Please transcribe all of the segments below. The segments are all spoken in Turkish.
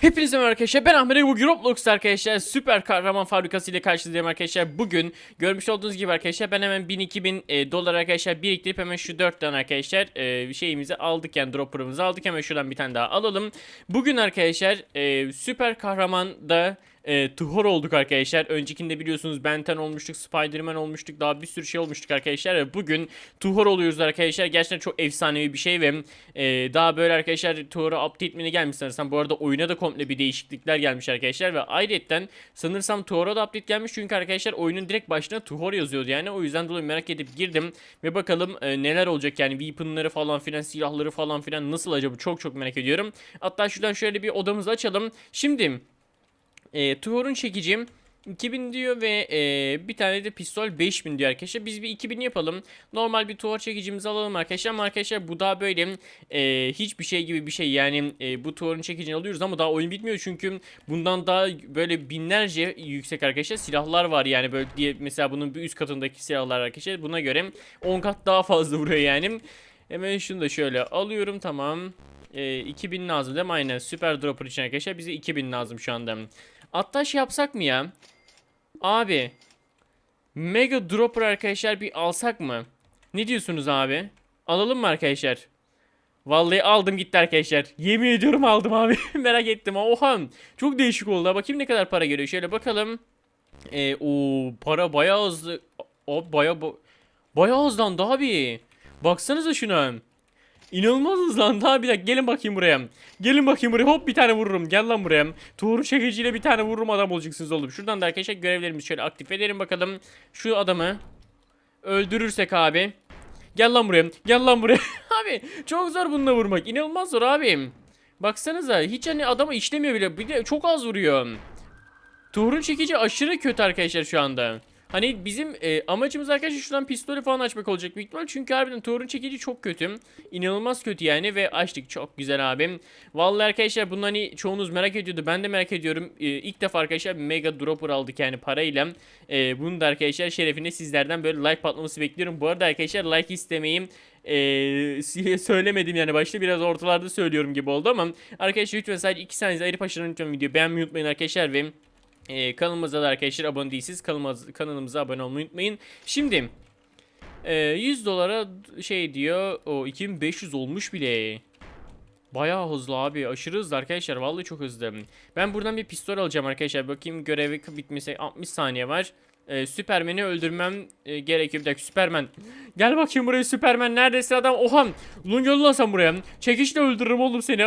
Hepinize merhaba arkadaşlar. Ben Ahmet bu Roblox arkadaşlar. Süper kahraman fabrikası ile karşınızdayım arkadaşlar. Bugün görmüş olduğunuz gibi arkadaşlar ben hemen 1000-2000 e, dolar arkadaşlar biriktirip hemen şu 4 tane arkadaşlar e, şeyimizi aldık yani dropper'ımızı aldık. Hemen şuradan bir tane daha alalım. Bugün arkadaşlar e, süper kahraman da e, Tuhor olduk arkadaşlar. Öncekinde biliyorsunuz Benten olmuştuk, Spider-Man olmuştuk, daha bir sürü şey olmuştuk arkadaşlar. Ve bugün Tuhor oluyoruz arkadaşlar. Gerçekten çok efsanevi bir şey ve e, daha böyle arkadaşlar Tuhor'a update mini gelmiş sanırsam. Bu arada oyuna da komple bir değişiklikler gelmiş arkadaşlar. Ve ayrıca sanırsam Tuhor'a da update gelmiş. Çünkü arkadaşlar oyunun direkt başına Tuhor yazıyordu yani. O yüzden dolayı merak edip girdim. Ve bakalım e, neler olacak yani weaponları falan filan, silahları falan filan nasıl acaba çok çok merak ediyorum. Hatta şuradan şöyle bir odamızı açalım. Şimdi e, Tuhor'un çekicim 2000 diyor ve e, bir tane de pistol 5000 diyor arkadaşlar. Biz bir 2000 yapalım. Normal bir Tuhor çekicimizi alalım arkadaşlar. Ama arkadaşlar bu daha böyle e, hiçbir şey gibi bir şey. Yani e, bu Tuhor'un çekicini alıyoruz ama daha oyun bitmiyor. Çünkü bundan daha böyle binlerce yüksek arkadaşlar silahlar var. Yani böyle diye mesela bunun bir üst katındaki silahlar arkadaşlar. Buna göre 10 kat daha fazla vuruyor yani. Hemen şunu da şöyle alıyorum tamam. E, 2000 lazım değil mi? Aynen. Süper Dropper için arkadaşlar bize 2000 lazım şu anda. Hatta şey yapsak mı ya? Abi. Mega Dropper arkadaşlar bir alsak mı? Ne diyorsunuz abi? Alalım mı arkadaşlar? Vallahi aldım gitti arkadaşlar. Yemin ediyorum aldım abi. Merak ettim. Oha. Çok değişik oldu. Bakayım ne kadar para geliyor. Şöyle bakalım. Ee, o para bayağı hızlı. O bayağı ba- bayağı hızlandı abi. Baksanıza şuna. İnanılmaz hızlandı abi. Bir dakika gelin bakayım buraya. Gelin bakayım buraya. Hop bir tane vururum. Gel lan buraya. Tuğru çekiciyle bir tane vururum adam olacaksınız oğlum. Şuradan da arkadaşlar görevlerimizi şöyle aktif edelim bakalım. Şu adamı öldürürsek abi. Gel lan buraya. Gel lan buraya. abi çok zor bununla vurmak. İnanılmaz zor abim. Baksanıza hiç hani adamı işlemiyor bile. Bir de çok az vuruyor. Tuğrul çekici aşırı kötü arkadaşlar şu anda. Hani bizim e, amacımız arkadaşlar şuradan pistolü falan açmak olacak büyük ihtimal. Çünkü harbiden Tuğrul çekici çok kötü. İnanılmaz kötü yani ve açtık çok güzel abim. Vallahi arkadaşlar bunu hani çoğunuz merak ediyordu. Ben de merak ediyorum. E, ilk defa arkadaşlar Mega Dropper aldık yani parayla. E, bunu da arkadaşlar şerefine sizlerden böyle like patlaması bekliyorum. Bu arada arkadaşlar like istemeyim. Ee, söylemedim yani başta biraz ortalarda söylüyorum gibi oldu ama arkadaşlar lütfen sadece 2 saniye ayırıp aşağıdan lütfen videoyu beğenmeyi unutmayın arkadaşlar ve ee, kanalımıza da arkadaşlar abone değilsiniz. Kanalımıza, kanalımıza abone olmayı unutmayın. Şimdi e, 100 dolara şey diyor. O 2500 olmuş bile. Bayağı hızlı abi. Aşırı hızlı arkadaşlar. Vallahi çok hızlı. Ben buradan bir pistol alacağım arkadaşlar. Bakayım görevi bitmesi 60 saniye var. Ee, Süpermen'i öldürmem e, gerekiyor. Bir dakika Süpermen. Gel bakayım buraya Süpermen. Neredesin adam? Oha. Ulan gel lan sen buraya. Çekişle öldürürüm oğlum seni.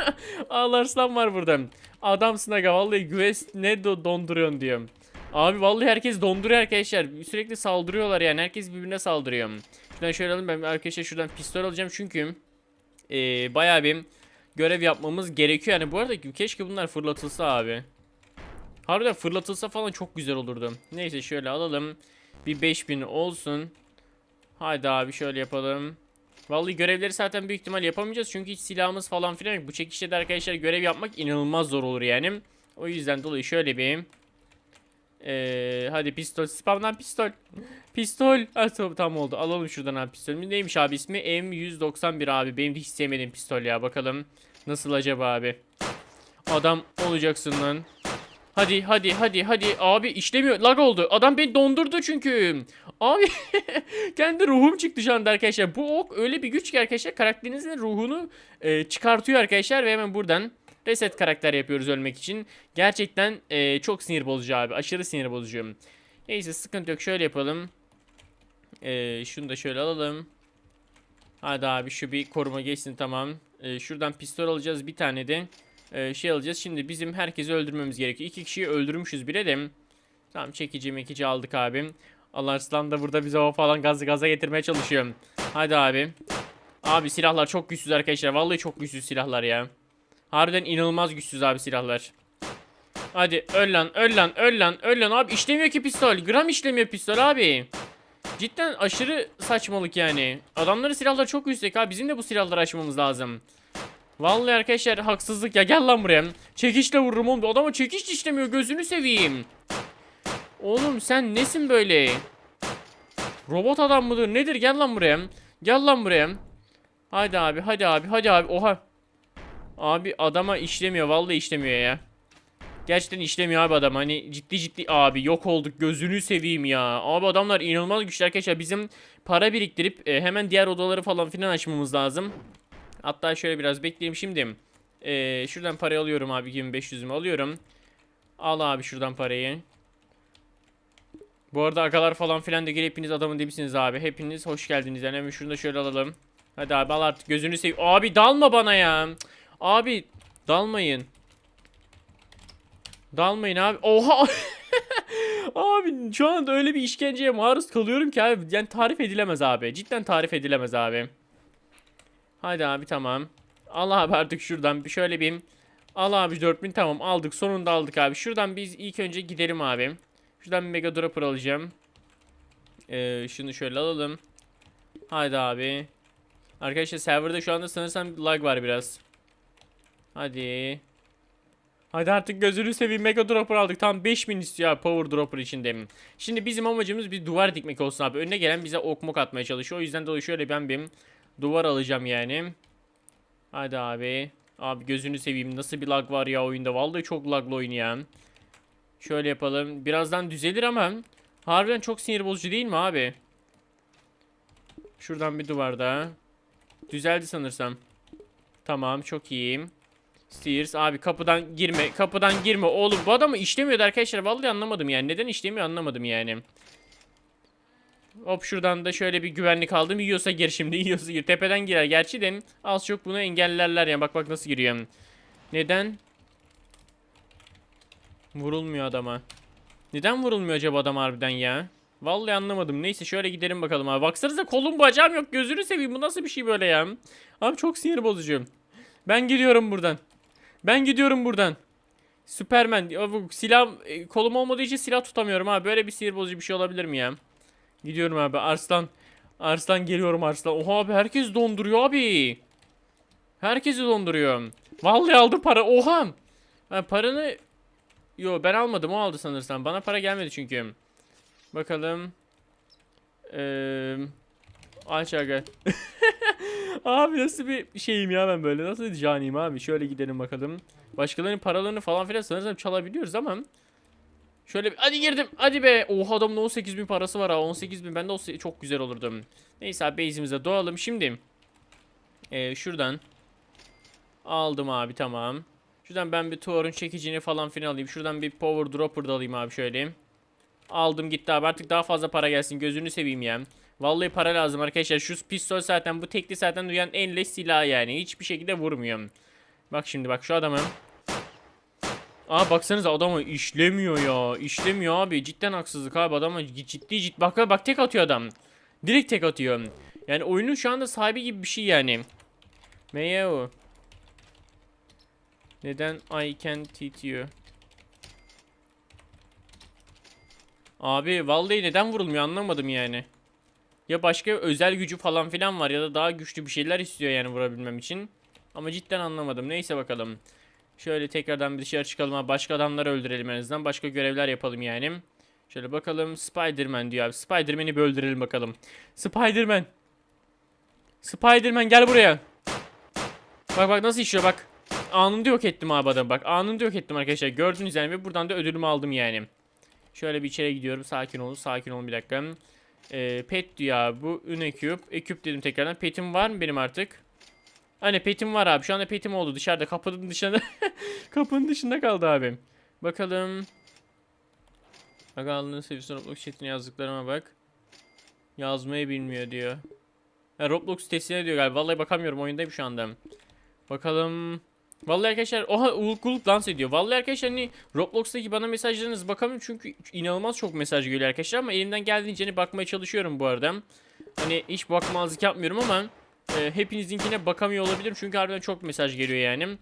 Ağlarslan var burada. Adamsın aga vallahi güves ne do- donduruyorsun diyorum. Abi vallahi herkes donduruyor arkadaşlar. Sürekli saldırıyorlar yani. Herkes birbirine saldırıyor. Şuradan şöyle alalım ben arkadaşlar şuradan pistol alacağım çünkü e, bayağı bir görev yapmamız gerekiyor. Yani bu arada keşke bunlar fırlatılsa abi. Harbiden fırlatılsa falan çok güzel olurdu. Neyse şöyle alalım. Bir 5000 olsun. Haydi abi şöyle yapalım. Vallahi görevleri zaten büyük ihtimal yapamayacağız. Çünkü hiç silahımız falan filan yok. Bu çekişte de arkadaşlar görev yapmak inanılmaz zor olur yani. O yüzden dolayı şöyle bir... Ee, hadi pistol. Spamdan pistol. Pistol. Ha, tamam, oldu. Alalım şuradan abi pistolümü. Neymiş abi ismi? M191 abi. Benim de hiç sevmediğim pistol ya. Bakalım. Nasıl acaba abi? Adam olacaksın lan. Hadi hadi hadi hadi. Abi işlemiyor. Lag oldu. Adam beni dondurdu çünkü. Abi kendi ruhum çıktı şu anda arkadaşlar. Bu ok öyle bir güç ki arkadaşlar karakterinizin ruhunu e, çıkartıyor arkadaşlar ve hemen buradan reset karakter yapıyoruz ölmek için. Gerçekten e, çok sinir bozucu abi. Aşırı sinir bozucu. Neyse sıkıntı yok. Şöyle yapalım. E, şunu da şöyle alalım. Hadi abi şu bir koruma geçsin tamam. E, şuradan pistol alacağız bir tane de e, şey alacağız. Şimdi bizim herkesi öldürmemiz gerekiyor. İki kişiyi öldürmüşüz bile de. Tamam çekici mekici aldık abim. Allah Arslan da burada bize o falan gazı gaza getirmeye çalışıyor. Hadi abi. Abi silahlar çok güçsüz arkadaşlar. Vallahi çok güçsüz silahlar ya. Harbiden inanılmaz güçsüz abi silahlar. Hadi öl lan öl lan öl lan öl lan abi işlemiyor ki pistol. Gram işlemiyor pistol abi. Cidden aşırı saçmalık yani. Adamların silahları çok yüksek abi. Bizim de bu silahları açmamız lazım. Vallahi arkadaşlar haksızlık ya gel lan buraya. Çekişle vururum oğlum. Adama çekiş işlemiyor gözünü seveyim. Oğlum sen nesin böyle? Robot adam mıdır nedir gel lan buraya. Gel lan buraya. Hadi abi hadi abi hadi abi oha. Abi adama işlemiyor. Vallahi işlemiyor ya. Gerçekten işlemiyor abi adam. Hani ciddi ciddi abi yok olduk. Gözünü seveyim ya. Abi adamlar inanılmaz güçlü arkadaşlar. Bizim para biriktirip e, hemen diğer odaları falan filan açmamız lazım. Hatta şöyle biraz bekleyeyim şimdi. E, şuradan parayı alıyorum abi. 2500'ümü alıyorum. Al abi şuradan parayı. Bu arada agalar falan filan da gel hepiniz adamın dibisiniz abi. Hepiniz hoş geldiniz. Yani hemen şunu da şöyle alalım. Hadi abi al artık gözünü seveyim. Abi dalma bana ya. Abi dalmayın. Dalmayın abi. Oha. abi şu anda öyle bir işkenceye maruz kalıyorum ki abi. Yani tarif edilemez abi. Cidden tarif edilemez abi. Hadi abi tamam. Al abi artık şuradan bir şöyle bir. Al abi 4000 tamam aldık. Sonunda aldık abi. Şuradan biz ilk önce gidelim abi. Şuradan bir mega dropper alacağım. Ee, şunu şöyle alalım. Haydi abi. Arkadaşlar serverda şu anda sanırsam lag var biraz. Hadi. Hadi artık gözünü seveyim mega dropper aldık. Tam 5000 istiyor abi power dropper içinde. Şimdi bizim amacımız bir duvar dikmek olsun abi. Önüne gelen bize ok mok atmaya çalışıyor. O yüzden dolayı şöyle ben bir duvar alacağım yani. Hadi abi. Abi gözünü seveyim. Nasıl bir lag var ya oyunda. Vallahi çok laglı oyun ya. Şöyle yapalım. Birazdan düzelir ama harbiden çok sinir bozucu değil mi abi? Şuradan bir duvar daha. Düzeldi sanırsam. Tamam çok iyiyim. Sears abi kapıdan girme kapıdan girme oğlum bu adamı işlemiyordu arkadaşlar vallahi anlamadım yani neden işlemiyor anlamadım yani. Hop şuradan da şöyle bir güvenlik aldım yiyorsa gir şimdi yiyorsa gir tepeden girer gerçi de az çok bunu engellerler ya bak bak nasıl giriyor. Neden? Vurulmuyor adama. Neden vurulmuyor acaba adam harbiden ya? Vallahi anlamadım. Neyse şöyle gidelim bakalım abi. Baksanıza kolum bacağım yok. Gözünü seveyim. Bu nasıl bir şey böyle ya? Abi çok sinir bozucu. Ben gidiyorum buradan. Ben gidiyorum buradan. Süpermen. Silah e, kolum olmadığı için silah tutamıyorum abi. Böyle bir sinir bozucu bir şey olabilir mi ya? Gidiyorum abi. Arslan. Arslan geliyorum Arslan. Oha abi herkes donduruyor abi. Herkesi donduruyor. Vallahi aldı para. Oha. Ha, paranı Yo ben almadım o aldı sanırsam. Bana para gelmedi çünkü. Bakalım. Eee Aç aga. abi nasıl bir şeyim ya ben böyle. Nasıl caniyim abi. Şöyle gidelim bakalım. Başkalarının paralarını falan filan sanırsam çalabiliyoruz ama. Şöyle bir, hadi girdim. Hadi be. Oha adamın 18 bin parası var ha. 18 bin bende olsa çok güzel olurdu. Neyse abi base'imize doğalım. Şimdi. Ee, şuradan. Aldım abi tamam. Şuradan ben bir Thor'un çekicini falan filan alayım. Şuradan bir power dropper da alayım abi şöyle. Aldım gitti abi artık daha fazla para gelsin gözünü seveyim ya. Vallahi para lazım arkadaşlar. Şu pistol zaten bu tekli zaten duyan en leş silah yani. Hiçbir şekilde vurmuyor. Bak şimdi bak şu adamı. Aa baksanıza adamı işlemiyor ya. İşlemiyor abi. Cidden haksızlık abi. Adama ciddi ciddi. Bak bak tek atıyor adam. Direkt tek atıyor. Yani oyunun şu anda sahibi gibi bir şey yani. Meow. Neden I can't hit you? Abi vallahi neden vurulmuyor anlamadım yani. Ya başka özel gücü falan filan var ya da daha güçlü bir şeyler istiyor yani vurabilmem için. Ama cidden anlamadım. Neyse bakalım. Şöyle tekrardan bir dışarı çıkalım abi. Başka adamları öldürelim en azından. Başka görevler yapalım yani. Şöyle bakalım. Spider-Man diyor abi. Spider-Man'i bir öldürelim bakalım. Spider-Man. Spider-Man gel buraya. Bak bak nasıl işiyor bak. Anında yok ettim abi adamı bak. Anında yok ettim arkadaşlar. Gördünüz yani ve buradan da ödülümü aldım yani. Şöyle bir içeri gidiyorum. Sakin olun. Sakin olun bir dakika. Ee, pet diyor abi bu. Ün eküp. Eküp dedim tekrardan. Petim var mı benim artık? Hani petim var abi. Şu anda petim oldu. Dışarıda kapının dışında. kapının dışında kaldı abi. Bakalım. Bakalım seviyesi Roblox chatine yazdıklarıma bak. Yazmayı bilmiyor diyor. Ha, Roblox sitesine diyor galiba. Vallahi bakamıyorum oyundayım şu anda. Bakalım. Vallahi arkadaşlar oha uluk uluk dans ediyor. Vallahi arkadaşlar hani Roblox'taki bana mesajlarınız bakamıyorum çünkü inanılmaz çok mesaj geliyor arkadaşlar ama elimden geldiğince hani bakmaya çalışıyorum bu arada. Hani hiç bakmazlık yapmıyorum ama e, hepinizinkine bakamıyor olabilirim çünkü harbiden çok mesaj geliyor yani.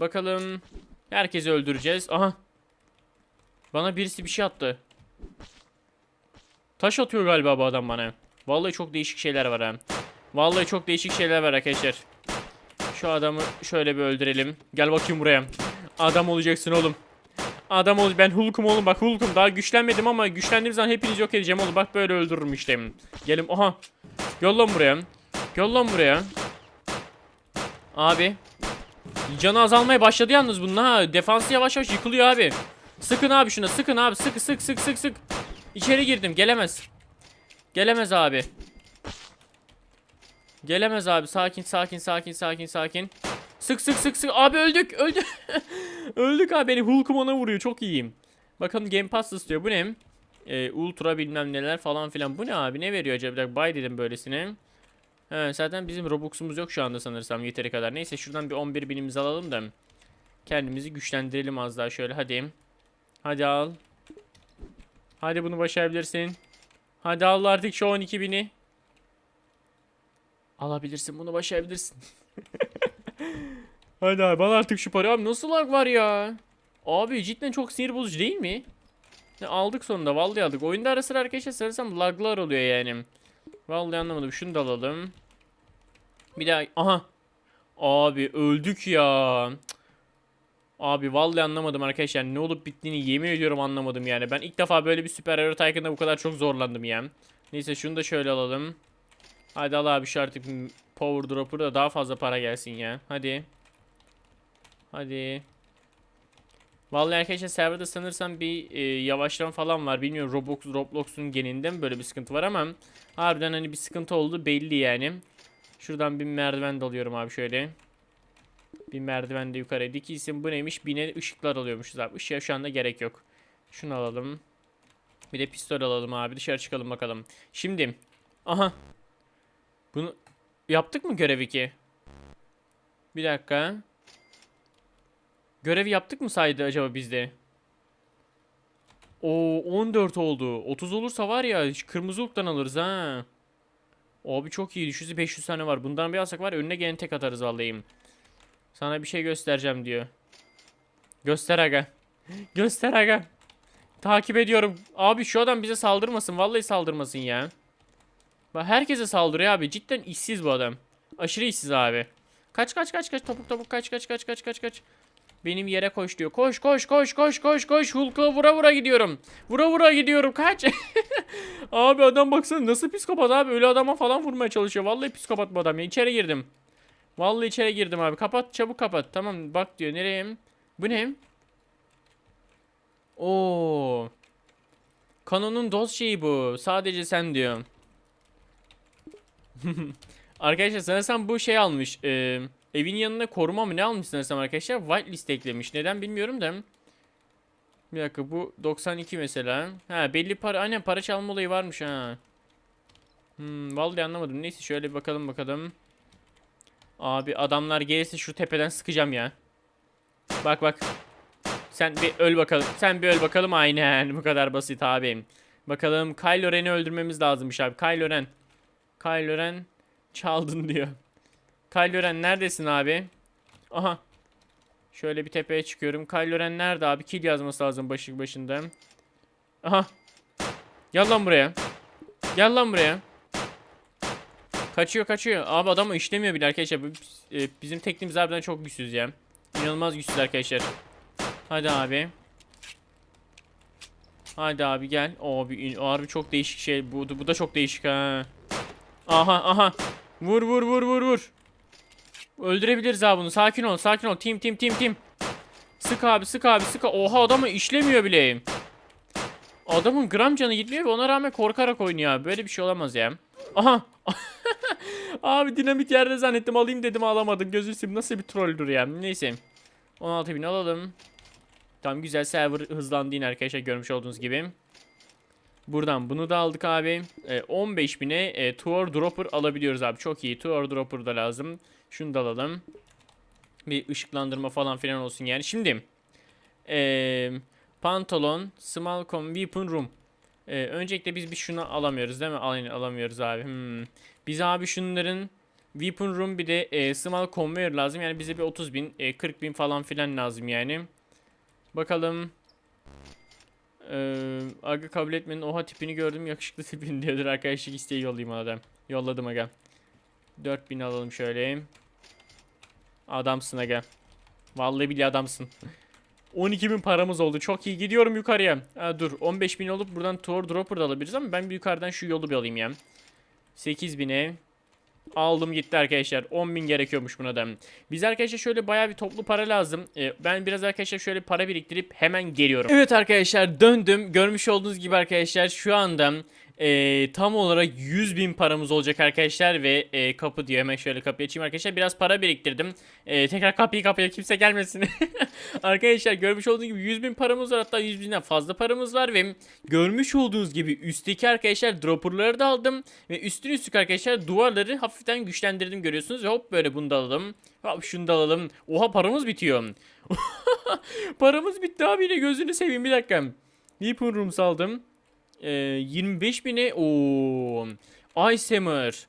Bakalım. Herkesi öldüreceğiz. Aha. Bana birisi bir şey attı. Taş atıyor galiba bu adam bana. Vallahi çok değişik şeyler var ha. Vallahi çok değişik şeyler var arkadaşlar. Şu adamı şöyle bir öldürelim. Gel bakayım buraya. Adam olacaksın oğlum. Adam ol ben Hulk'um oğlum bak Hulk'um daha güçlenmedim ama güçlendiğim zaman hepinizi yok edeceğim oğlum bak böyle öldürürüm işte. Gelin oha. Gel lan buraya. Gel lan buraya. Abi. Canı azalmaya başladı yalnız bunun ha. Defansı yavaş yavaş yıkılıyor abi. Sıkın abi şuna sıkın abi sık sık sık sık sık. İçeri girdim gelemez. Gelemez abi. Gelemez abi sakin sakin sakin sakin sakin. Sık sık sık sık abi öldük öldük. öldük abi beni Hulk'um ona vuruyor çok iyiyim. Bakalım Game Pass istiyor bu ne? Ee, ultra bilmem neler falan filan. Bu ne abi ne veriyor acaba? Buy dedim böylesine. He, zaten bizim Robux'umuz yok şu anda sanırsam yeteri kadar. Neyse şuradan bir 11 binimizi alalım da. Kendimizi güçlendirelim az daha şöyle hadi. Hadi al. Hadi bunu başarabilirsin. Hadi al artık şu 12 bini. Alabilirsin bunu başarabilirsin. Hadi abi al artık şu parayı. Abi nasıl lag var ya? Abi cidden çok sinir bozucu değil mi? Aldık sonunda vallahi aldık. Oyunda ara sıra arkadaşlar sanırsam laglar oluyor yani. Vallahi anlamadım. Şunu da alalım. Bir daha aha. Abi öldük ya. Abi vallahi anlamadım arkadaşlar. Ne olup bittiğini yemin ediyorum anlamadım yani. Ben ilk defa böyle bir Super Hero Tycoon'da bu kadar çok zorlandım ya. Neyse şunu da şöyle alalım. Hadi al abi şu artık Power Dropper'da da daha fazla para gelsin ya. Hadi. Hadi. Vallahi arkadaşlar serverda sanırsam bir e, yavaşlama falan var. Bilmiyorum Roblox Roblox'un genelinde mi böyle bir sıkıntı var ama harbiden hani bir sıkıntı oldu belli yani. Şuradan bir merdiven dalıyorum abi şöyle. Bir merdiven de yukarıya dikilsin. Bu neymiş? Bine ışıklar alıyormuşuz abi. Işığa şu anda gerek yok. Şunu alalım. Bir de pistol alalım abi. Dışarı çıkalım bakalım. Şimdi. Aha. Bunu yaptık mı görev 2? Bir dakika. Görevi yaptık mı saydı acaba bizde? O 14 oldu. 30 olursa var ya kırmızı ulktan alırız ha. Abi çok iyi. Düşüzü 500 tane var. Bundan bir alsak var ya, önüne gene tek atarız vallahi. Sana bir şey göstereceğim diyor. Göster aga. Göster aga. Takip ediyorum. Abi şu adam bize saldırmasın. Vallahi saldırmasın ya. Bak herkese saldırıyor abi. Cidden işsiz bu adam. Aşırı işsiz abi. Kaç kaç kaç kaç topuk topuk kaç kaç kaç kaç kaç kaç. Benim yere koş diyor. Koş koş koş koş koş koş. Hulk'a vura vura gidiyorum. Vura vura gidiyorum. Kaç. abi adam baksana nasıl psikopat abi. Öyle adama falan vurmaya çalışıyor. Vallahi psikopat bu adam ya. İçeri girdim. Vallahi içeri girdim abi. Kapat çabuk kapat. Tamam bak diyor. Nereye? Bu ne? Oo. Kanonun doz şeyi bu. Sadece sen diyor. Arkadaşlar sanırsam bu şey almış. E, evin yanına koruma mı ne almış sanırsam arkadaşlar. Whitelist eklemiş. Neden bilmiyorum da. Bir dakika bu 92 mesela. Ha belli para aynen para çalma olayı varmış ha. Hmm, vallahi anlamadım. Neyse şöyle bakalım bakalım. Abi adamlar gelirse şu tepeden sıkacağım ya. Bak bak. Sen bir öl bakalım. Sen bir öl bakalım aynen. Bu kadar basit abi. Bakalım Kylo Ren'i öldürmemiz lazımmış abi. Kylo Ren. Kylo Ren çaldın diyor. Kylo Ren neredesin abi? Aha. Şöyle bir tepeye çıkıyorum. Kylo Ren nerede abi? Kill yazması lazım başı başında. Aha. Gel lan buraya. Gel lan buraya. Kaçıyor kaçıyor. Abi adamı işlemiyor bile arkadaşlar. E, Bizim tekniğimiz harbiden çok güçsüz ya. İnanılmaz güçsüz arkadaşlar. Hadi abi. Hadi abi gel. Abi harbi çok değişik şey. Bu, bu da çok değişik ha. Aha aha. Vur vur vur vur vur. Öldürebiliriz abi bunu. Sakin ol sakin ol. Tim tim tim tim. Sık abi sık abi sık. Oha adamı işlemiyor bile. Adamın gram canı gitmiyor ve ona rağmen korkarak oynuyor abi. Böyle bir şey olamaz ya. Aha. abi dinamit yerde zannettim alayım dedim alamadım. Gözü sim nasıl bir trolldür ya. Neyse. 16.000 alalım. Tamam güzel server hızlandı yine arkadaşlar görmüş olduğunuz gibi. Buradan bunu da aldık abi. E, 15.000'e e, Tour Dropper alabiliyoruz abi. Çok iyi. Tour Dropper da lazım. Şunu da alalım. Bir ışıklandırma falan filan olsun yani. Şimdi e, pantolon, small com, weapon room. E, öncelikle biz bir şunu alamıyoruz değil mi? Alamıyoruz abi. Hmm. Biz abi şunların weapon room bir de e, small conveyor lazım. Yani bize bir 30 bin, e, 40 bin falan filan lazım yani. Bakalım. Ee, aga kabul etmenin oha tipini gördüm yakışıklı tipini diyordur arkadaşlık isteği yollayayım adam. Yolladım aga. 4000 alalım şöyle. Adamsın aga. Vallahi bile adamsın. 12.000 paramız oldu. Çok iyi. Gidiyorum yukarıya. Ha, dur. 15.000 olup buradan tour dropper da alabiliriz ama ben bir yukarıdan şu yolu bir alayım ya. 8.000'e. Aldım gitti arkadaşlar. 10.000 gerekiyormuş buna da. Biz arkadaşlar şöyle bayağı bir toplu para lazım. Ee, ben biraz arkadaşlar şöyle para biriktirip hemen geliyorum. Evet arkadaşlar döndüm. Görmüş olduğunuz gibi arkadaşlar şu anda e, tam olarak 100 bin paramız olacak arkadaşlar ve e, kapı diyor. Hemen şöyle kapıyı açayım arkadaşlar. Biraz para biriktirdim. E, tekrar kapıyı kapıya kimse gelmesin. Arkadaşlar görmüş olduğunuz gibi 100 bin paramız var. Hatta 100 binden fazla paramız var ve görmüş olduğunuz gibi üstteki arkadaşlar dropperları da aldım ve üstün üstlük arkadaşlar duvarları hafiften güçlendirdim görüyorsunuz ve hop böyle bunu da alalım. Hop şunu da alalım. Oha paramız bitiyor. Paramız bitti abi yine gözünü seveyim bir dakika. Weapon Rooms aldım ee, 25 bine o Ice Hammer.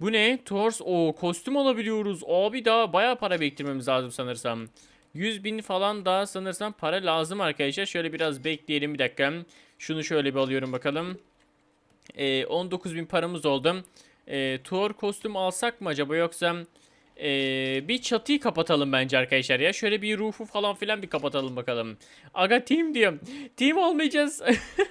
Bu ne? Tors o kostüm alabiliyoruz. Abi daha bayağı para biriktirmemiz lazım sanırsam. 100 bin falan daha sanırsam para lazım arkadaşlar. Şöyle biraz bekleyelim bir dakika. Şunu şöyle bir alıyorum bakalım. Ee, 19 bin paramız oldu. Ee, Tuor kostüm alsak mı acaba yoksa ee, bir çatıyı kapatalım bence arkadaşlar ya. Şöyle bir ruhu falan filan bir kapatalım bakalım. Aga team diyorum. Team olmayacağız.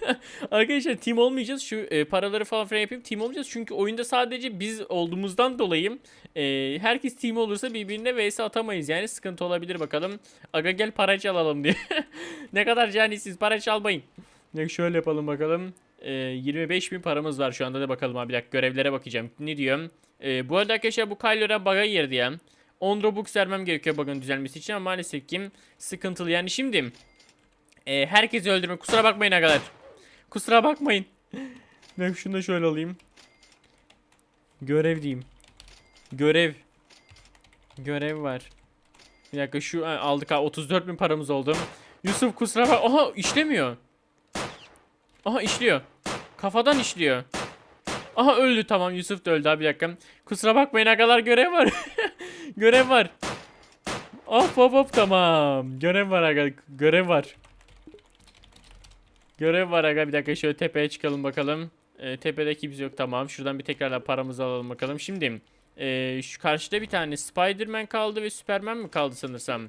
arkadaşlar team olmayacağız. Şu e, paraları falan filan yapayım. Team olmayacağız. Çünkü oyunda sadece biz olduğumuzdan dolayı e, herkes team olursa birbirine vs atamayız. Yani sıkıntı olabilir bakalım. Aga gel para çalalım diye. ne kadar canisiz para çalmayın. Şöyle yapalım bakalım. E, 25 bin paramız var şu anda da bakalım abi. Bir dakika görevlere bakacağım. Ne diyorum? Ee, bu arada arkadaşlar bu Kylo'ya bug'a girdi ya. 10 Robux vermem gerekiyor bug'ın düzelmesi için ama maalesef ki sıkıntılı. Yani şimdi e, herkesi öldürme. Kusura bakmayın arkadaşlar. Kusura bakmayın. Ben şunu da şöyle alayım. Görev diyeyim. Görev. Görev var. Bir dakika şu aldık ha 34 bin paramız oldu. Yusuf kusura bak. Aha işlemiyor. Aha işliyor. Kafadan işliyor. Aha öldü tamam Yusuf da öldü abi bir dakika. Kusura bakmayın agalar görev var. görev var. Hop hop hop tamam. Görev var aga görev var. Görev var aga bir dakika şöyle tepeye çıkalım bakalım. Ee, tepede kimse yok tamam. Şuradan bir tekrarla paramızı alalım bakalım. Şimdi e, şu karşıda bir tane Spider-Man kaldı ve Superman mi kaldı sanırsam.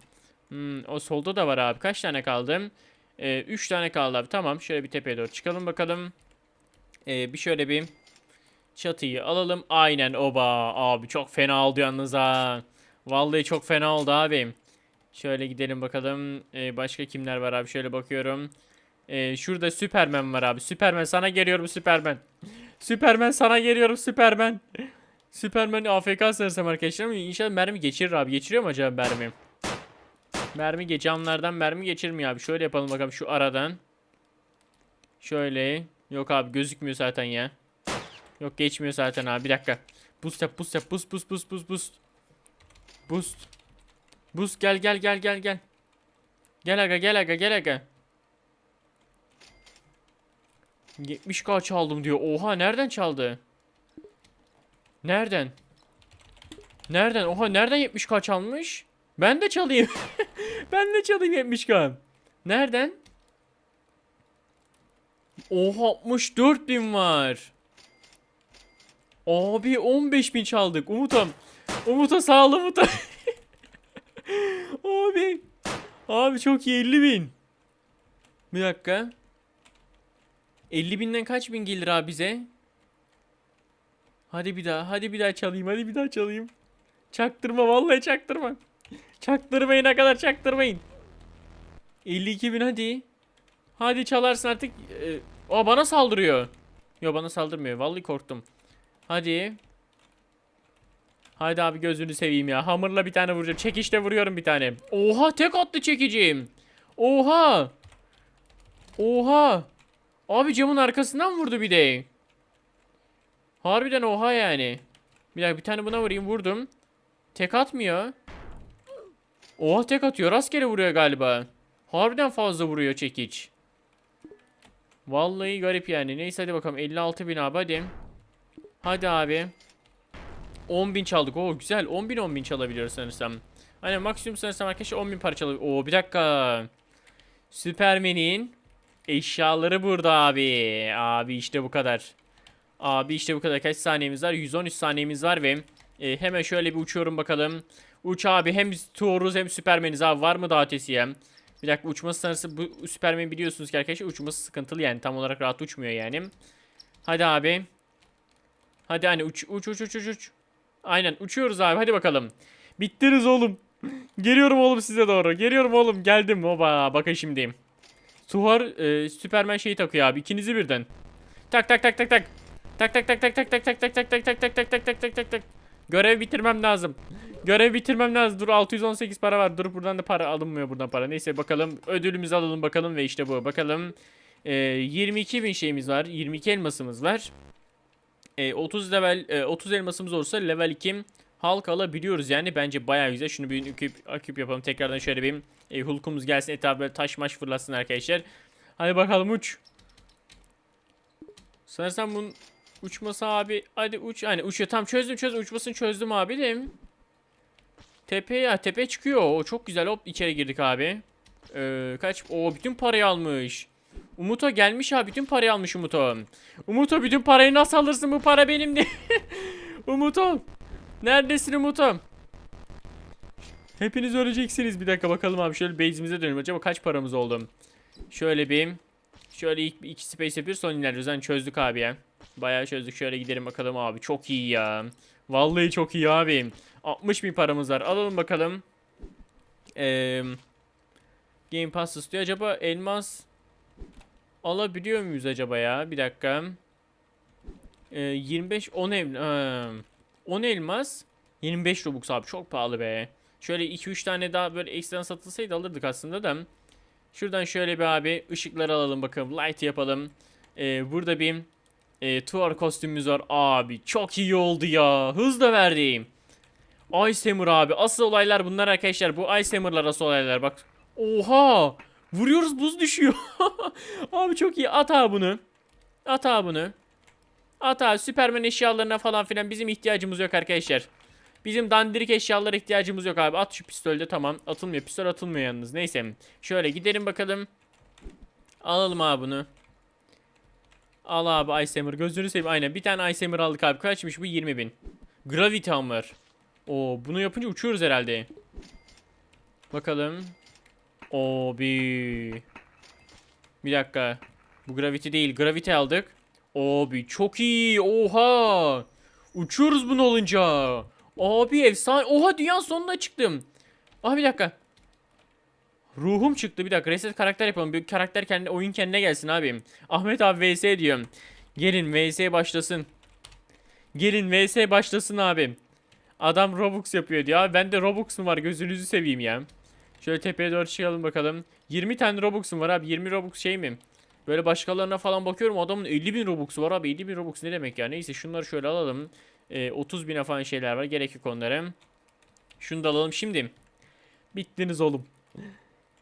Hmm, o solda da var abi. Kaç tane kaldı? 3 tane kaldı abi. Tamam şöyle bir tepeye doğru çıkalım bakalım. Ee, bir şöyle bir Çatıyı alalım. Aynen oba. Abi çok fena oldu yalnız ha. Vallahi çok fena oldu abi. Şöyle gidelim bakalım. Ee, başka kimler var abi? Şöyle bakıyorum. Ee, şurada Süpermen var abi. Süpermen sana geliyorum Süpermen. Süpermen sana geliyorum Süpermen. Süpermen AFK sanırsam arkadaşlar ama inşallah mermi geçirir abi. Geçiriyor mu acaba mermi? Mermi geç camlardan mermi geçirmiyor abi. Şöyle yapalım bakalım şu aradan. Şöyle. Yok abi gözükmüyor zaten ya. Yok geçmiyor zaten abi. Bir dakika. Boost yap boost yap boost boost boost boost boost. Boost. Boost gel gel gel gel gel. Gel aga gel aga gel aga. 70k çaldım diyor. Oha nereden çaldı? Nereden? Nereden? Oha nereden 70k çalmış? Ben de çalayım. ben de çalayım 70k. Nereden? Oha 64 bin var. Abi 15 bin çaldık. Umut'um. Umut'a sağ ol Umut'a. Abi. Abi çok iyi 50 bin. Bir dakika. 50 binden kaç bin gelir abi bize? Hadi bir daha. Hadi bir daha çalayım. Hadi bir daha çalayım. Çaktırma vallahi çaktırma. Çaktırmayın ne kadar çaktırmayın. 52 bin hadi. Hadi çalarsın artık. Ee, o bana saldırıyor. Yo bana saldırmıyor. Vallahi korktum. Hadi. Hadi abi gözünü seveyim ya. Hamurla bir tane vuracağım. Çekişte vuruyorum bir tane. Oha tek attı çekicim. Oha. Oha. Abi camın arkasından vurdu bir de. Harbiden oha yani. Bir dakika bir tane buna vurayım. Vurdum. Tek atmıyor. Oha tek atıyor. Rastgele vuruyor galiba. Harbiden fazla vuruyor çekiç. Vallahi garip yani. Neyse hadi bakalım. 56 bin abi hadi. Hadi abi. 10.000 çaldık. Oo güzel. 10.000 10.000 çalabiliyoruz sanırsam. Hani maksimum sanırsam arkadaşlar 10.000 para çalabiliyor. Oo bir dakika. Süpermen'in eşyaları burada abi. Abi işte bu kadar. Abi işte bu kadar. Kaç saniyemiz var? 113 saniyemiz var ve e, hemen şöyle bir uçuyorum bakalım. Uç abi hem Thor'uz hem Süpermen'iz abi. Var mı daha ötesi ya? Bir dakika uçması sanırsam bu Süpermen biliyorsunuz ki arkadaşlar uçması sıkıntılı yani. Tam olarak rahat uçmuyor yani. Hadi abi. Hadi hani uç uç uç uç uç uç. Aynen uçuyoruz abi hadi bakalım. Bittiniz oğlum. Geliyorum oğlum size doğru. Geliyorum oğlum geldim. Oba bakın şimdi. Tuhar e, Süpermen şeyi takıyor abi ikinizi birden. Tak tak tak tak tak. Tak tak tak tak tak tak tak tak tak tak tak tak tak tak tak tak tak tak. Görev bitirmem lazım. Görev bitirmem lazım. Dur 618 para var. Dur buradan da para alınmıyor buradan para. Neyse bakalım ödülümüzü alalım bakalım ve işte bu. Bakalım. E, 22 bin şeyimiz var. 22 elmasımız var. E, 30 level e, 30 elmasımız olursa level 2 halk alabiliyoruz yani bence bayağı güzel. Şunu bir aküp, aküp yapalım tekrardan şöyle bir e, hulkumuz gelsin etrafı böyle taş maş fırlatsın arkadaşlar. Hadi bakalım uç. Sanırsam bunun uçması abi hadi uç hani uçuyor tam çözdüm çözdüm uçmasını çözdüm abi de Tepe ya tepe çıkıyor o çok güzel hop içeri girdik abi. Ee, kaç o bütün parayı almış. Umut'a gelmiş ha bütün parayı almış Umut'a. Umut'a bütün parayı nasıl alırsın bu para benim de. Umut'um. Neredesin Umut'um? Hepiniz öleceksiniz. Bir dakika bakalım abi şöyle base'imize dönelim. Acaba kaç paramız oldu? Şöyle bir şöyle ilk iki space yapıyoruz son ilerliyoruz. Hani çözdük abi ya. Bayağı çözdük. Şöyle gidelim bakalım abi. Çok iyi ya. Vallahi çok iyi abi. 60 bin paramız var. Alalım bakalım. Eee Game Pass istiyor. Acaba elmas alabiliyor muyuz acaba ya? Bir dakika. Ee, 25 10 el ha, 10 elmas 25 Robux abi çok pahalı be. Şöyle 2-3 tane daha böyle ekstradan satılsaydı alırdık aslında da. Şuradan şöyle bir abi ışıkları alalım bakalım. Light yapalım. Ee, burada bir e, Tuar kostümümüz var. Abi çok iyi oldu ya. Hız da verdim. Hammer abi. Asıl olaylar bunlar arkadaşlar. Bu Hammer'lar asıl olaylar. Bak. Oha. Vuruyoruz buz düşüyor. abi çok iyi. At abi bunu. At abi bunu. At abi Süpermen eşyalarına falan filan bizim ihtiyacımız yok arkadaşlar. Bizim dandirik eşyalara ihtiyacımız yok abi. At şu pistolde tamam. Atılmıyor. Pistol atılmıyor yalnız. Neyse. Şöyle gidelim bakalım. Alalım abi bunu. Al abi Ice Hammer. Gözünü seveyim. Aynen. Bir tane Ice Hammer aldık abi. Kaçmış bu? 20 bin. Gravity Hammer. Oo, bunu yapınca uçuyoruz herhalde. Bakalım. Oo bir. Bir dakika. Bu Gravity değil. Gravity aldık. Abi çok iyi. Oha. Uçuyoruz bunu olunca. Abi efsane. Oha dünya sonuna çıktım. Aha bir dakika. Ruhum çıktı bir dakika. Reset karakter yapalım. Bir karakter kendi oyun kendine gelsin abim. Ahmet abi vs diyorum. Gelin vs başlasın. Gelin vs başlasın abim. Adam Robux yapıyor diyor. Abi bende Robux mu var gözünüzü seveyim ya. Şöyle tepeye doğru çıkalım bakalım. 20 tane Robux'um var abi. 20 Robux şey mi? Böyle başkalarına falan bakıyorum. Adamın 50 bin Robux'u var abi. 50 bin Robux ne demek ya? Neyse şunları şöyle alalım. Ee, 30 bine falan şeyler var. Gerek yok onlara. Şunu da alalım. Şimdi Bittiniz oğlum.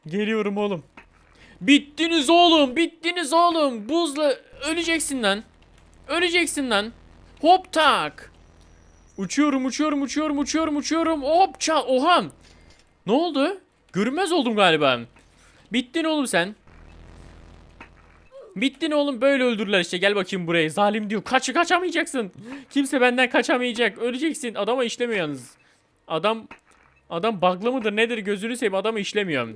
Geliyorum oğlum. Bittiniz oğlum bittiniz oğlum. Buzla öleceksin lan. Öleceksin lan. Hop tak. Uçuyorum uçuyorum uçuyorum uçuyorum uçuyorum. Hop çal oha. Ne oldu Görünmez oldum galiba. Bittin oğlum sen. Bittin oğlum böyle öldürürler işte. Gel bakayım buraya. Zalim diyor. Kaç kaçamayacaksın. Kimse benden kaçamayacak. Öleceksin. Adama işlemiyor yalnız. Adam adam bug'lı mıdır nedir gözünü seveyim. Adamı işlemiyor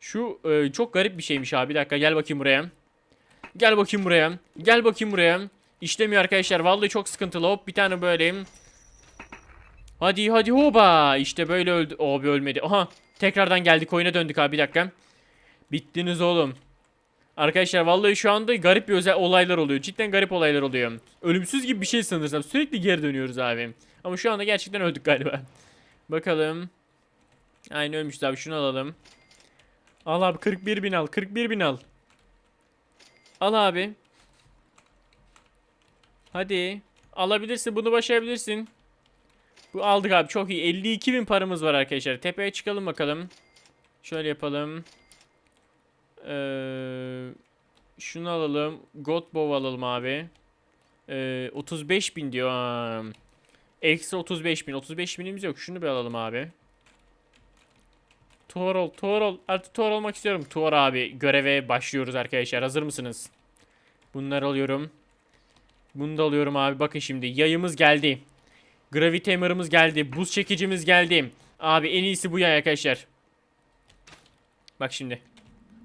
şu e, çok garip bir şeymiş abi. Bir dakika gel bakayım buraya. Gel bakayım buraya. Gel bakayım buraya. İşlemiyor arkadaşlar. Vallahi çok sıkıntılı. Hop bir tane böyle hadi hadi hoba. İşte böyle öldü. Abi ölmedi. Aha tekrardan geldik oyuna döndük abi bir dakika bittiniz oğlum Arkadaşlar vallahi şu anda garip bir özel olaylar oluyor. Cidden garip olaylar oluyor. Ölümsüz gibi bir şey sanırsam. Sürekli geri dönüyoruz abi. Ama şu anda gerçekten öldük galiba. Bakalım. Aynı ölmüşüz abi. Şunu alalım. Al abi 41 bin al. 41 bin al. Al abi. Hadi. Alabilirsin. Bunu başarabilirsin. Bu aldık abi. Çok iyi. 52 bin paramız var arkadaşlar. Tepeye çıkalım bakalım. Şöyle yapalım. Ee, şunu alalım. God Bow alalım abi. Ee, 35 bin diyor. Eksi 35 bin. 35 binimiz yok. Şunu bir alalım abi. Tuvar ol. Tuvar ol. Artık tuvar olmak istiyorum. Tuvar abi. Göreve başlıyoruz arkadaşlar. Hazır mısınız? Bunları alıyorum. Bunu da alıyorum abi. Bakın şimdi. Yayımız geldi. Gravity Hammer'ımız geldi. Buz çekicimiz geldi. Abi en iyisi bu yay arkadaşlar. Bak şimdi.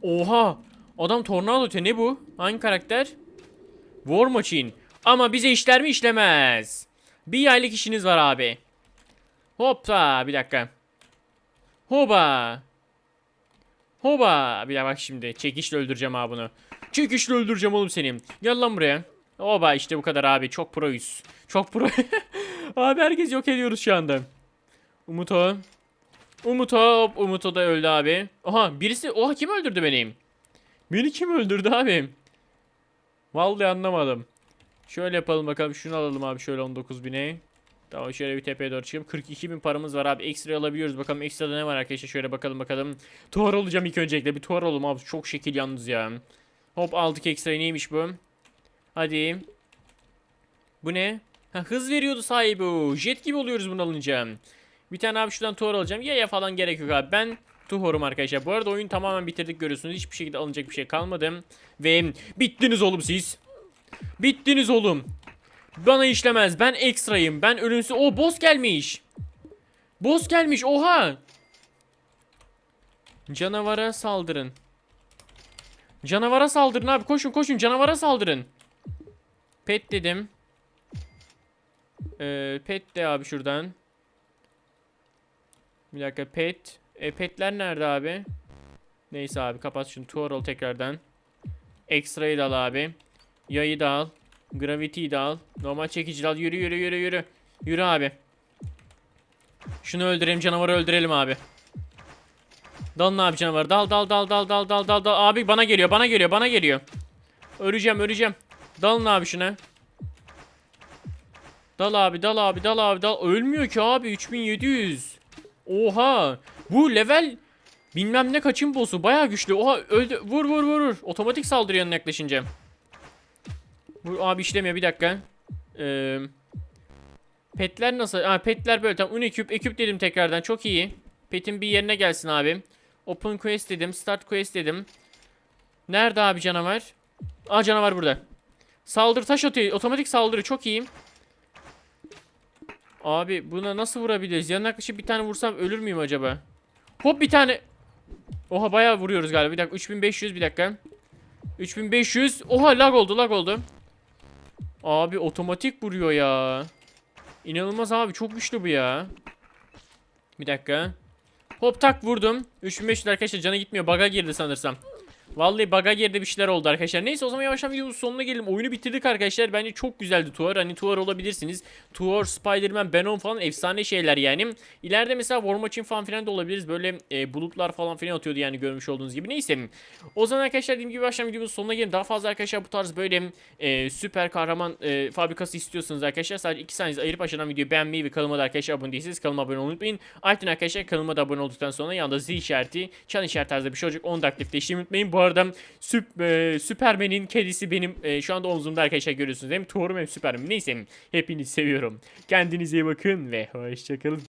Oha! Adam tornado öte ne bu? Hangi karakter? War Machine. Ama bize işler mi işlemez. Bir yaylık işiniz var abi. Hoppa bir dakika. Hoba. Hoba. Bir dakika bak şimdi. Çekişle öldüreceğim abi bunu. Çekişle öldüreceğim oğlum senin. Gel lan buraya. Hoba işte bu kadar abi. Çok proyuz. Çok pro. abi herkes yok ediyoruz şu anda. Umut o. Umut hop. Umut o da öldü abi. Oha birisi. Oha kim öldürdü benim? Beni kim öldürdü abi? Vallahi anlamadım. Şöyle yapalım bakalım. Şunu alalım abi şöyle 19 bine. Tamam şöyle bir tepeye doğru çıkalım. 42 bin paramız var abi. Ekstra alabiliyoruz. Bakalım ekstrada ne var arkadaşlar. Şöyle bakalım bakalım. Tuvar olacağım ilk öncelikle. Bir tuvar olalım abi. Çok şekil yalnız ya. Hop aldık ekstra. Neymiş bu? Hadi. Bu ne? Hız veriyordu sahibi o. Jet gibi oluyoruz bunu alınca. Bir tane abi şuradan tuvar alacağım. Ya ya falan gerek yok abi. Ben Tuhorum arkadaşlar. Bu arada oyun tamamen bitirdik görüyorsunuz. Hiçbir şekilde alınacak bir şey kalmadı. Ve bittiniz oğlum siz. Bittiniz oğlum. Bana işlemez. Ben ekstrayım. Ben ölümsüz. O boss gelmiş. Boss gelmiş. Oha. Canavara saldırın. Canavara saldırın abi. Koşun koşun. Canavara saldırın. Pet dedim. Ee, pet de abi şuradan. Bir dakika pet. E, petler nerede abi? Neyse abi kapat şunu. Tuarol tekrardan. Ekstrayı da al abi. Yayı da al. Gravity'yi de al. Normal çekici de al. Yürü yürü yürü yürü. Yürü abi. Şunu öldürelim canavarı öldürelim abi. Dalın abi canavarı. Dal dal dal dal dal dal dal dal. Abi bana geliyor bana geliyor bana geliyor. Öleceğim öleceğim. Dalın abi şuna. Dal abi dal abi dal abi dal. Ölmüyor ki abi 3700. Oha. Bu level bilmem ne kaçın boss'u. Baya güçlü. Oha öldü. Vur vur vur vur. Otomatik saldırı yanına yaklaşınca. Bu abi işlemiyor bir dakika. Ee, petler nasıl? Ha petler böyle tamam. Uniküp eküp dedim tekrardan. Çok iyi. Petin bir yerine gelsin abi. Open quest dedim. Start quest dedim. Nerede abi canavar? Aa canavar burada. Saldır taş atıyor. Otomatik saldırı çok iyi. Abi buna nasıl vurabiliriz? Yanına yaklaşıp bir tane vursam ölür müyüm acaba? Hop bir tane. Oha bayağı vuruyoruz galiba. Bir dakika 3500 bir dakika. 3500. Oha lag oldu lag oldu. Abi otomatik vuruyor ya. İnanılmaz abi çok güçlü bu ya. Bir dakika. Hop tak vurdum. 3500 arkadaşlar canı gitmiyor. Baga girdi sanırsam. Vallahi baga girdi bir şeyler oldu arkadaşlar. Neyse o zaman yavaştan videomuzun sonuna gelelim. Oyunu bitirdik arkadaşlar. Bence çok güzeldi Tuar. Hani Tuar olabilirsiniz. Tuar, Spider-Man, Venom falan efsane şeyler yani. İleride mesela War Machine falan filan da olabiliriz. Böyle e, bulutlar falan filan atıyordu yani görmüş olduğunuz gibi. Neyse. O zaman arkadaşlar dediğim gibi baştan videomuzun sonuna gelin. Daha fazla arkadaşlar bu tarz böyle e, süper kahraman e, fabrikası istiyorsanız arkadaşlar sadece 2 saniyenizi ayırıp aşağıdan videoyu beğenmeyi ve kanalıma da arkadaşlar abone değilseniz kanalıma abone olmayı unutmayın. Ayrıca arkadaşlar kanalıma da abone olduktan sonra yanında zil işareti, çan işareti tarzında bir şey olacak. Onu da aktifleştirmeyi unutmayın. Bu arada süp, e, Süpermen'in kedisi benim e, şu anda omzumda arkadaşlar görüyorsunuz. Hem Thor'um hem Süpermen. Neyse hepinizi seviyorum. Kendinize iyi bakın ve hoşçakalın.